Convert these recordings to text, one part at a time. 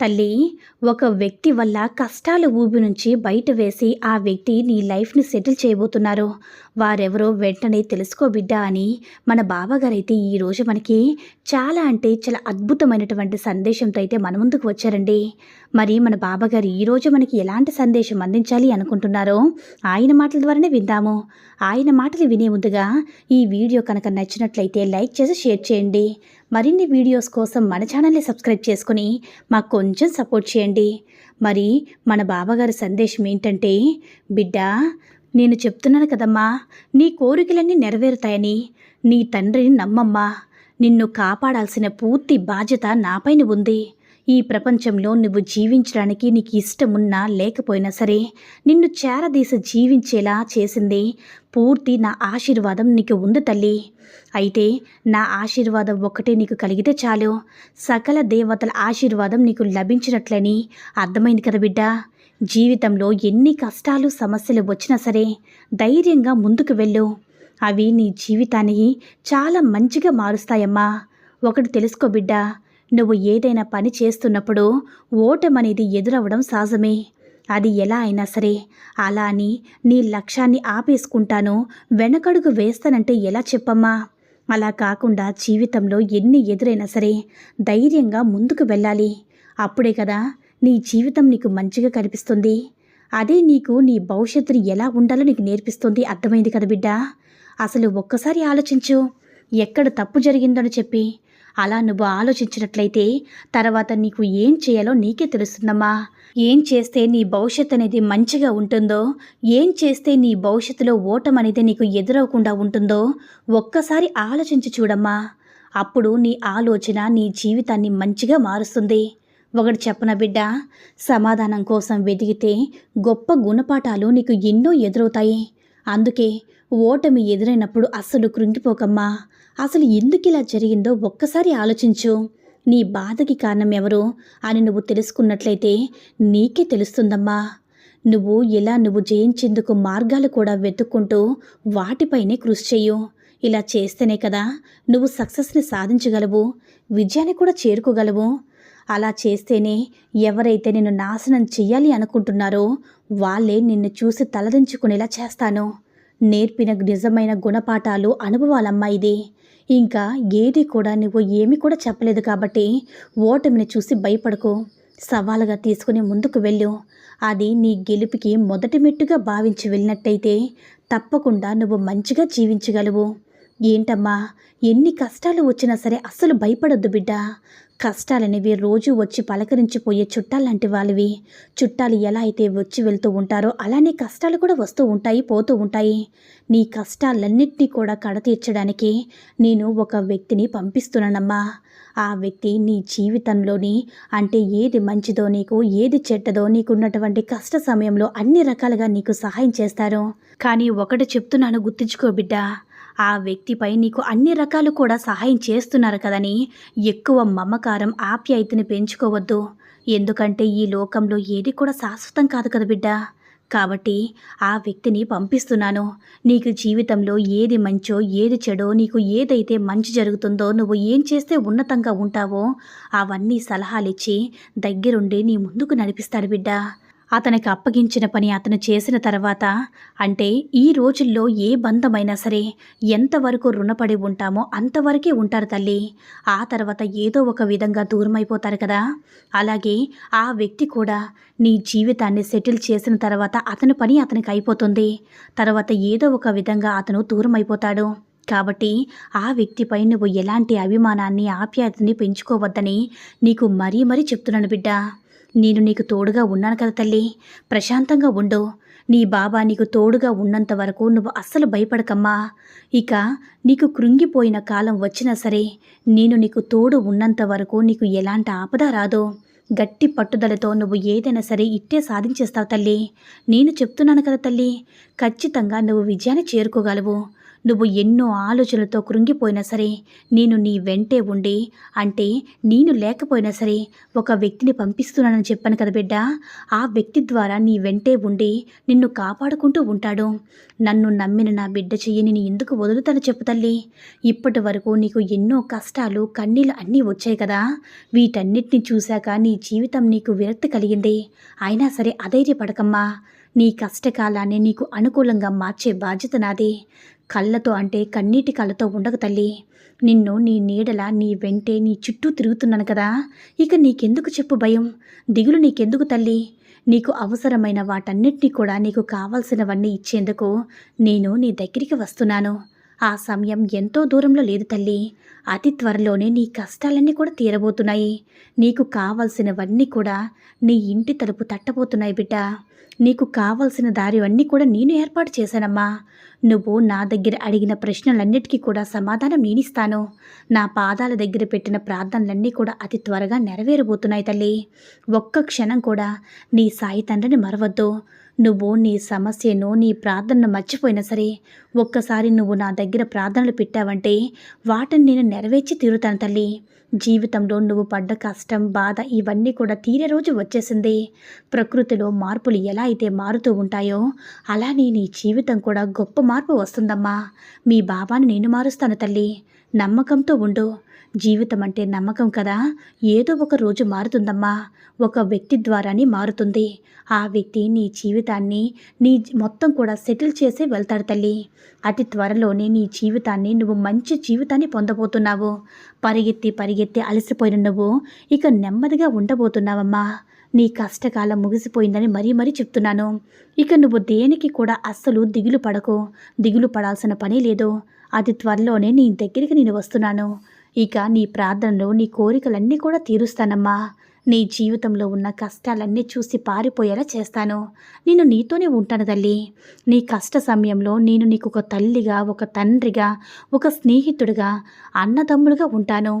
తల్లి ఒక వ్యక్తి వల్ల కష్టాల ఊబి నుంచి బయట వేసి ఆ వ్యక్తి నీ లైఫ్ని సెటిల్ చేయబోతున్నారు. వారెవరో వెంటనే తెలుసుకో బిడ్డ అని మన బాబాగారు ఈరోజు మనకి చాలా అంటే చాలా అద్భుతమైనటువంటి సందేశంతో అయితే మన ముందుకు వచ్చారండి. మరి మన బాబాగారు ఈరోజు మనకి ఎలాంటి సందేశం అందించాలి అనుకుంటున్నారో ఆయన మాటల ద్వారానే విందాము. ఆయన మాటలు వినే ముందుగా ఈ వీడియో కనుక నచ్చినట్లయితే లైక్ చేసి షేర్ చేయండి. మరిన్ని వీడియోస్ కోసం మన ఛానల్ని సబ్స్క్రైబ్ చేసుకుని మాకు కొంచెం సపోర్ట్ చేయండి. మరి మన బాబాగారి సందేశం ఏంటంటే బిడ్డ నేను చెప్తున్నాను కదమ్మా నీ కోరికలన్నీ నెరవేరుతాయని నీ తండ్రిని నమ్మమ్మా. నిన్ను కాపాడాల్సిన పూర్తి బాధ్యత నాపైన ఉంది. ఈ ప్రపంచంలో నువ్వు జీవించడానికి నీకు ఇష్టమున్నా లేకపోయినా సరే నిన్ను చేరదీస జీవించేలా చేసింది. పూర్తి నా ఆశీర్వాదం నీకు ఉంది తల్లి. అయితే నా ఆశీర్వాదం ఒక్కటే నీకు కలిగితే చాలు. సకల దేవతల ఆశీర్వాదం నీకు లభించినట్లని అర్థమైంది కదా బిడ్డ. జీవితంలో ఎన్ని కష్టాలు సమస్యలు వచ్చినా సరే ధైర్యంగా ముందుకు వెళ్ళు. అవి నీ జీవితాన్ని చాలా మంచిగా మారుస్తాయమ్మా. ఒకటి తెలుసుకో బిడ్డా. నువ్వు ఏదైనా పని చేస్తున్నప్పుడు ఓటమనేది ఎదురవ్వడం సహజమే. అది ఎలా అయినా సరే అలా అని నీ లక్ష్యాన్ని ఆపేసుకుంటాను వెనకడుగు వేస్తానంటే ఎలా చెప్పమ్మా? అలా కాకుండా జీవితంలో ఎన్ని ఎదురైనా సరే ధైర్యంగా ముందుకు వెళ్ళాలి. అప్పుడే కదా నీ జీవితం నీకు మంచిగా కనిపిస్తుంది. అదే నీకు నీ భవిష్యత్తుని ఎలా ఉండాలో నీకు నేర్పిస్తుంది అర్థమైంది కదా బిడ్డ? అసలు ఒక్కసారి ఆలోచించు. ఎక్కడ తప్పు జరిగిందని చెప్పి అలా నువ్వు ఆలోచించినట్లయితే తర్వాత నీకు ఏం చేయాలో నీకే తెలుస్తుందమ్మా. ఏం చేస్తే నీ భవిష్యత్ అనేది మంచిగా ఉంటుందో ఏం చేస్తే నీ భవిష్యత్తులో ఓటం అనేది నీకు ఎదురవకుండా ఉంటుందో ఒక్కసారి ఆలోచించి చూడమ్మా. అప్పుడు నీ ఆలోచన నీ జీవితాన్ని మంచిగా మారుస్తుంది. ఒకటి చెప్పన బిడ్డ? సమాధానం కోసం వెతికితే గొప్ప గుణపాఠాలు నీకు ఎన్నో ఎదురవుతాయి. అందుకే ఓటమి ఎదురైనప్పుడు అస్సలు కృంగిపోకమ్మా. అసలు ఎందుకు ఇలా జరిగిందో ఒక్కసారి ఆలోచించు. నీ బాధకి కారణం ఎవరు అని నువ్వు తెలుసుకున్నట్లయితే నీకే తెలుస్తుందమ్మా. నువ్వు ఇలా నువ్వు జయించేందుకు మార్గాలు కూడా వెతుక్కుంటూ వాటిపైనే కృషి చెయ్యు. ఇలా చేస్తేనే కదా నువ్వు సక్సెస్ని సాధించగలవు విజయాన్ని కూడా చేరుకోగలవు. అలా చేస్తేనే ఎవరైతే నిన్ను నాశనం చెయ్యాలి అనుకుంటున్నారో వాళ్ళే నిన్ను చూసి తలదించుకునేలా చేస్తాను. నేర్పిన నిజమైన గుణపాఠాలు అనుభవాలమ్మా ఇది ఇంకా ఏది కూడా నువ్వు ఏమి కూడా చెప్పలేదు కాబట్టి ఓటమిని చూసి భయపడకు. సవాలుగా తీసుకుని ముందుకు వెళ్ళు. అది నీ గెలుపుకి మొదటి మెట్టుగా భావించి వెళ్ళినట్టయితే తప్పకుండా నువ్వు మంచిగా జీవించగలవు. ఏంటమ్మా ఎన్ని కష్టాలు వచ్చినా సరే అస్సలు భయపడొద్దు బిడ్డ. కష్టాలనేవి రోజు వచ్చి పలకరించిపోయే చుట్టాలంటి వాళ్ళవి. చుట్టాలు ఎలా అయితే వచ్చి వెళ్తూ ఉంటారో అలానే కష్టాలు కూడా వస్తూ ఉంటాయి పోతూ ఉంటాయి. నీ కష్టాలన్నింటినీ కూడా కడతీర్చడానికి నేను ఒక వ్యక్తిని పంపిస్తున్నానమ్మా. ఆ వ్యక్తి నీ జీవితంలోని అంటే ఏది మంచిదో నీకు ఏది చెడ్డదో నీకున్నటువంటి కష్ట సమయంలో అన్ని రకాలుగా నీకు సహాయం చేస్తారు. కానీ ఒకటి చెప్తున్నాను గుర్తుంచుకో బిడ్డా. ఆ వ్యక్తిపై నీకు అన్ని రకాలు కూడా సహాయం చేస్తున్నారు కదని ఎక్కువ మమకారం ఆప్యాయతని పెంచుకోవద్దు. ఎందుకంటే ఈ లోకంలో ఏది కూడా శాశ్వతం కాదు కదా బిడ్డ. కాబట్టి ఆ వ్యక్తిని పంపిస్తున్నాను. నీకు జీవితంలో ఏది మంచో ఏది చెడో నీకు ఏదైతే మంచి జరుగుతుందో నువ్వు ఏం చేస్తే ఉన్నతంగా ఉంటావో అవన్నీ సలహాలిచ్చి దగ్గరుండి నీ ముందుకు నడిపిస్తాడు బిడ్డ. అతనికి అప్పగించిన పని అతను చేసిన తర్వాత అంటే ఈ రోజుల్లో ఏ బంధమైనా సరే ఎంతవరకు రుణపడి ఉంటామో అంతవరకే ఉంటారు తల్లి. ఆ తర్వాత ఏదో ఒక విధంగా దూరమైపోతారు కదా. అలాగే ఆ వ్యక్తి కూడా నీ జీవితాన్ని సెటిల్ చేసిన తర్వాత అతని పని అతనికి అయిపోతుంది. తర్వాత ఏదో ఒక విధంగా అతను దూరం అయిపోతాడు కాబట్టి ఆ వ్యక్తిపై నువ్వు ఎలాంటి అభిమానాన్ని ఆప్యాయతని పెంచుకోవద్దని నీకు మరీ మరీ చెప్తున్నాను బిడ్డ. నేను నీకు తోడుగా ఉన్నాను కదా తల్లి. ప్రశాంతంగా ఉండు. నీ బాబా నీకు తోడుగా ఉన్నంత వరకు నువ్వు అస్సలు భయపడకమ్మా. ఇక నీకు కృంగిపోయిన కాలం వచ్చినా సరే నేను నీకు తోడు ఉన్నంత వరకు నీకు ఎలాంటి ఆపద రాదు. గట్టి పట్టుదలతో నువ్వు ఏదైనా సరే ఇట్టే సాధించేస్తావు తల్లి. నేను చెప్తున్నాను కదా తల్లి ఖచ్చితంగా నువ్వు విజయాన్ని చేరుకోగలవు. నువ్వు ఎన్నో ఆలోచనలతో కృంగిపోయినా సరే నేను నీ వెంటే ఉండి అంటే నేను లేకపోయినా సరే ఒక వ్యక్తిని పంపిస్తున్నానని చెప్పాను కదా బిడ్డ. ఆ వ్యక్తి ద్వారా నీ వెంటే ఉండి నిన్ను కాపాడుకుంటూ ఉంటాడు. నన్ను నమ్మిన నా బిడ్డ చెయ్యి నేను ఎందుకు వదులుతాను చెప్పు తల్లి. ఇప్పటి వరకు నీకు ఎన్నో కష్టాలు కన్నీళ్ళు అన్నీ వచ్చాయి కదా. వీటన్నిటిని చూశాక నీ జీవితం నీకు విరక్తి కలిగింది. అయినా సరే అధైర్యపడకమ్మా. నీ కష్టకాలాన్ని నీకు అనుకూలంగా మార్చే బాధ్యత నాది. కళ్ళతో అంటే కన్నీటి కళ్ళతో ఉండక తల్లి. నిన్ను నీ నీడల నీ వెంటే నీ చుట్టూ తిరుగుతున్నాను కదా. ఇక నీకెందుకు చెప్పు భయం? దిగులు నీకెందుకు తల్లి? నీకు అవసరమైన వాటన్నిటినీ కూడా నీకు కావాల్సినవన్నీ ఇచ్చేందుకు నేను నీ దగ్గరికి వస్తున్నాను. ఆ సమయం ఎంతో దూరంలో లేదు తల్లి. అతి త్వరలోనే నీ కష్టాలన్నీ కూడా తీరబోతున్నాయి. నీకు కావాల్సినవన్నీ కూడా నీ ఇంటి తలుపు తట్టబోతున్నాయి బిడ్డ. నీకు కావలసిన దారి అన్నీ కూడా నేను ఏర్పాటు చేశానమ్మా. నువ్వు నా దగ్గర అడిగిన ప్రశ్నలన్నిటికీ కూడా సమాధానం నేనిస్తాను. నా పాదాల దగ్గర పెట్టిన ప్రార్థనలన్నీ కూడా అతి త్వరగా నెరవేరబోతున్నాయి తల్లి. ఒక్క క్షణం కూడా నీ సాయి తండ్రిని మరవద్దు. నువ్వు నీ సమస్యను నీ ప్రార్థనను మర్చిపోయినా సరే ఒక్కసారి నువ్వు నా దగ్గర ప్రార్థనలు పెట్టావంటే వాటిని నేను నెరవేర్చి తీరుతాను తల్లి. జీవితంలో నువ్వు పడ్డ కష్టం బాధ ఇవన్నీ కూడా తీరే రోజు వచ్చేసింది. ప్రకృతిలో మార్పులు ఎలా అయితే మారుతూ ఉంటాయో అలానే నీ జీవితం కూడా గొప్ప మార్పు వస్తుందమ్మా. మీ బాబాను నేను మారుస్తాను తల్లి. నమ్మకంతో ఉండు. జీవితం అంటే నమ్మకం కదా? ఏదో ఒక రోజు మారుతుందమ్మా. ఒక వ్యక్తి ద్వారానే మారుతుంది. ఆ వ్యక్తి నీ జీవితాన్ని నీ మొత్తం కూడా సెటిల్ చేసే వెళ్తాడు తల్లి. అతి త్వరలోనే నీ జీవితాన్ని నువ్వు మంచి జీవితాన్ని పొందబోతున్నావు. పరిగెత్తి పరిగెత్తి అలసిపోయిన నువ్వు ఇక నెమ్మదిగా ఉండబోతున్నావమ్మా. నీ కష్టకాలం ముగిసిపోయిందని మరీ మరీ చెప్తున్నాను. ఇక నువ్వు దేనికి కూడా అస్సలు దిగులు పడకు. దిగులు పడాల్సిన పని లేదు. అతి త్వరలోనే నీ దగ్గరికి నేను వస్తున్నాను. ఇక నీ ప్రార్థనలు నీ కోరికలన్నీ కూడా తీరుస్తానమ్మా. నీ జీవితంలో ఉన్న కష్టాలన్నీ చూసి పారిపోయేలా చేస్తాను. నేను నీతోనే ఉంటాను తల్లి. నీ కష్ట సమయంలో నేను నీకు ఒక తల్లిగా ఒక తండ్రిగా ఒక స్నేహితుడిగా అన్నదమ్ములుగా ఉంటాను.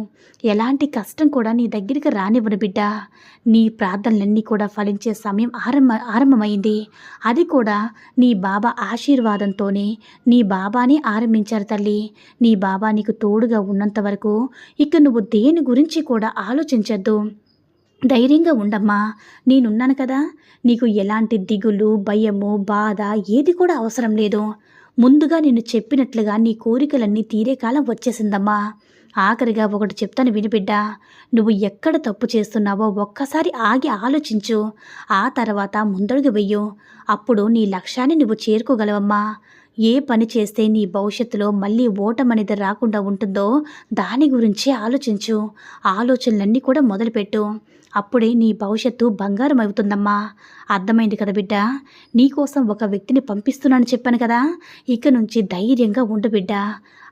ఎలాంటి కష్టం కూడా నీ దగ్గరికి రానివ్వను బిడ్డ. నీ ప్రార్థనలన్నీ కూడా ఫలించే సమయం ఆరంభ ఆరంభమైంది. అది కూడా నీ బాబా ఆశీర్వాదంతోనే. నీ బాబాని ఆరంభించారు తల్లి. నీ బాబా నీకు తోడుగా ఉన్నంత వరకు ఇక నువ్వు దేని గురించి కూడా ఆలోచించద్దు. ధైర్యంగా ఉండమ్మా. నేనున్నాను కదా. నీకు ఎలాంటి దిగులు భయము బాధ ఏది కూడా అవసరం లేదు. ముందుగా నేను చెప్పినట్లుగా నీ కోరికలన్నీ తీరే కాలం వచ్చేసిందమ్మా. ఆఖరిగా ఒకటి చెప్తాను వినిబిడ్డ నువ్వు ఎక్కడ తప్పు చేస్తున్నావో ఒక్కసారి ఆగి ఆలోచించు. ఆ తర్వాత ముందడుగు వెయ్యు అప్పుడు నీ లక్ష్యాన్ని నువ్వు చేరుకోగలవమ్మా. ఏ పని చేస్తే నీ భవిష్యత్తులో మళ్ళీ ఓటమనేది రాకుండా ఉంటుందో దాని గురించి ఆలోచించు. ఆలోచనలన్నీ కూడా మొదలుపెట్టు. అప్పుడే నీ భవిష్యత్తు బంగారం అవుతుందమ్మా అర్థమైంది కదా బిడ్డ? నీకోసం ఒక వ్యక్తిని పంపిస్తున్నాను చెప్పాను కదా? ఇక నుంచి ధైర్యంగా ఉండు బిడ్డ.